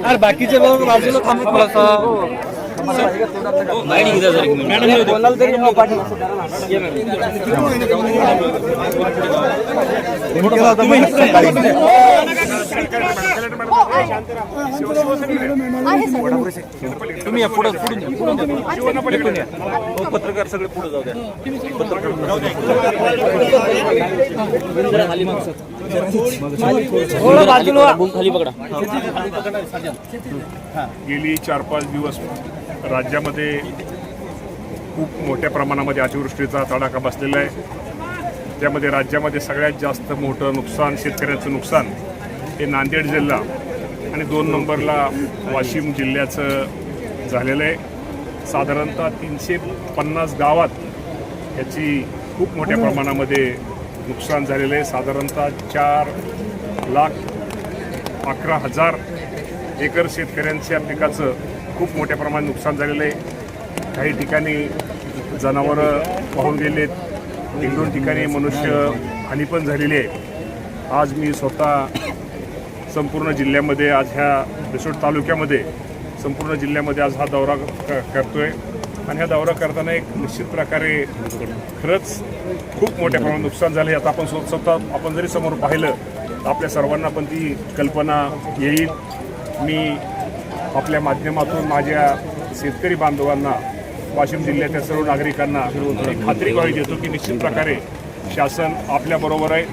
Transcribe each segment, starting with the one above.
अरे बाकीचे बघ बाजूला थांबत थोडंसं मॅडम तुम्ही या पुढे पुढून या, पुढून या. पत्रकार सगळे पुढे जाऊ द्या. गेली चार पाच दिवस राज्यामध्ये खूप मोठ्या प्रमाणामध्ये अतिवृष्टीचा तडाखा बसलेला आहे. त्यामध्ये राज्यामध्ये सगळ्यात जास्त मोठं नुकसान शेतकऱ्यांचं नुकसान हे नांदेड जिल्हा आणि दोन नंबरला वाशिम जिल्ह्याचं झालेलं आहे. साधारणतः तीनशे पन्नास गावात याची खूप मोठ्या प्रमाणामध्ये नुकसान झालेलं आहे. साधारणतः चार लाख अकरा हजार एकर शेतकऱ्यांच्या पिकाचं खूप मोठ्या प्रमाणात नुकसान झालेलं आहे. काही ठिकाणी जनावरं वाहून गेलेत. एक दोन ठिकाणी मनुष्य हानी पण झालेली आहे. आज मी स्वतः संपूर्ण जिल्ह्यामध्ये आज ह्या रिसोड तालुक्यामध्ये संपूर्ण जिल्ह्यामध्ये आज हा दौरा क- करतोय. आणि हा दौरा करताना एक निश्चित प्रकारे खरंच खूप मोठ्या प्रमाणात नुकसान झाले आता आपण स्वतः आपण जरी समोर पाहिलं तर आपल्या सर्वांना पण ती कल्पना येईल. मी आपल्या माध्यमातून माझ्या शेतकरी बांधवांना वाशिम जिल्ह्यातल्या सर्व नागरिकांना खात्री करून देतो की निश्चित प्रकारे शासन आपल्याबरोबर आहे.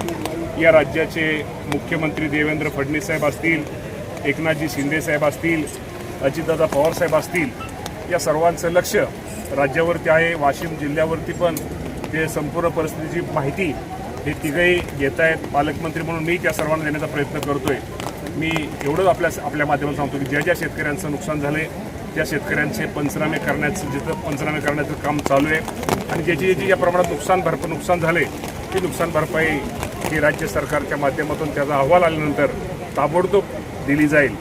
या राज्याचे मुख्यमंत्री देवेंद्र फडणवीस साहेब असतील एकनाथजी शिंदे साहेब असतील अजितदादा पवार साहेब असतील या सर्वांचं लक्ष राज्यावरती आहे वाशिम जिल्ह्यावरती पण ते संपूर्ण परिस्थितीची माहिती हे तिघही घेत आहेत. पालकमंत्री म्हणून मी त्या सर्वांना देण्याचा प्रयत्न करतो आहे मी एवढंच आपल्या आपल्या माध्यमातून सांगतो की ज्या ज्या शेतकऱ्यांचं नुकसान झालंय त्या शेतकऱ्यांचे पंचनामे करण्याचं जिथं पंचनामे करण्याचं काम चालू आहे आणि ज्याची ज्याची ज्या प्रमाणात नुकसान भरप नुकसान झाले ती नुकसान भरपाई ही राज्य सरकारच्या माध्यमातून त्याचा अहवाल आल्यानंतर ताबडतोब दिली जाईल.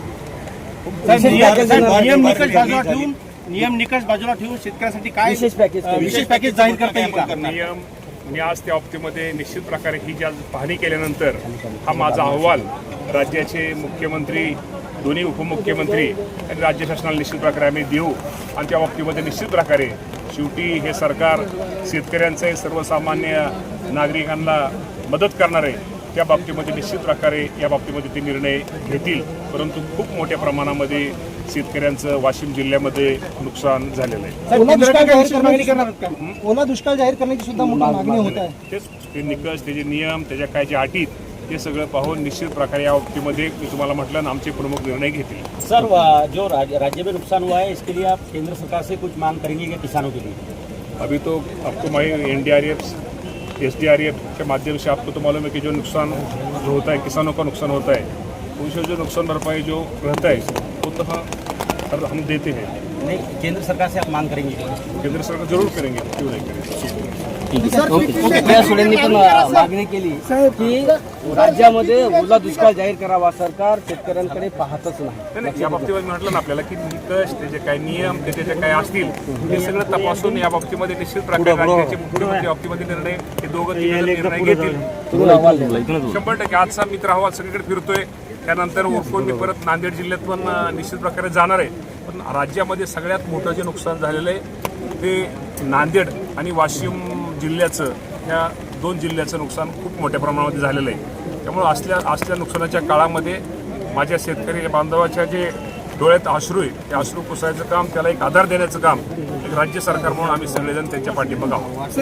नियम निकष बाजूला ठेवून नियम निकष बाजूला ठेवून शेतकऱ्यासाठी काय विशेष पॅकेज विशेष पॅकेज जाहीर करता येईल का? नियम मी आज त्या बाबतीमध्ये निश्चित प्रकारे ही ज्या पाहणी केल्यानंतर हा माझा अहवाल राज्याचे मुख्यमंत्री दोन्ही उपमुख्यमंत्री आणि राज्य शासनाला निश्चित प्रकारे आम्ही देऊ आणि त्या बाबतीमध्ये निश्चित प्रकारे शेवटी हे सरकार शेतकऱ्यांचे सर्वसामान्य नागरिकांना मदत करणार आहे त्या बाबतीमध्ये निश्चित प्रकारे या बाबतीमध्ये ते निर्णय घेतील. परंतु खूप मोठ्या प्रमाणामध्ये शेतकऱ्यांचं वाशिम जिल्ह्यामध्ये नुकसान झालेलं आहे. ओला दुष्काळ जाहीर करण्याची मागणी करणार आहात का? ओला दुष्काळ जाहीर करण्याची सुद्धा मोठी मागणी होत आहे. तेच ते निकष त्याचे नियम त्याच्या काय ज्या अटी ते सगळं पाहून निश्चित प्रकारे या बाबतीमध्ये मी तुम्हाला म्हटलं ना आमचे प्रमुख निर्णय घेतील. सर जो राज्य राज्य में नुकसान हुआ है इसके लिए आप केंद्र सरकार से कुछ मांग करेंगे क्या किसानों के लिए? अभी तो आपको N D R F S D R F के माध्यम से आपको तो मालूम है कि जो नुकसान जो होता है किसानों का नुकसान होता है उनसे जो नुकसान भरपाई जो रहता है वो तो हाँ हम देते हैं। नहीं केंद्र सरकार से आप मांग करेंगे? केंद्र सरकार ज़रूर करेंगे क्यों नहीं करेंगे? सुप्रिया सुळेंनी पण मागणी केली की राज्यामध्ये ओला दुष्काळ जाहीर करावा. सरकार शेतकऱ्यांकडे पाहतच नाही. या बाबतीमध्ये म्हटलं ना आपल्याला की निकष त्याचे काय नियम त्याचे जे काय असतील ते सगळं तपासून या बाबतीमध्ये निश्चित प्रकारे राज्याचे मुख्यमंत्री बाबतीमध्ये निर्णय हे दोघं निर्णय घेतील. शंभर टक्के. आजचा मित्र अहवाल सगळीकडे फिरतोय. त्यानंतर उरकून मी परत नांदेड जिल्ह्यात पण निश्चित प्रकारे जाणार आहे. पण राज्यामध्ये सगळ्यात मोठं जे नुकसान झालेलं आहे ते नांदेड आणि वाशिम जिल्ह्याचं ह्या दोन जिल्ह्याचं नुकसान खूप मोठ्या प्रमाणामध्ये झालेलं आहे त्यामुळं असल्या असल्या नुकसानाच्या काळामध्ये माझ्या शेतकरी बांधवाच्या जे डोळ्यात अश्रू आहे ते आश्रू पुसायचं काम त्याला एक आधार देण्याचं काम एक राज्य सरकार म्हणून आम्ही सगळेजण त्यांच्या पाठिंबा आहोत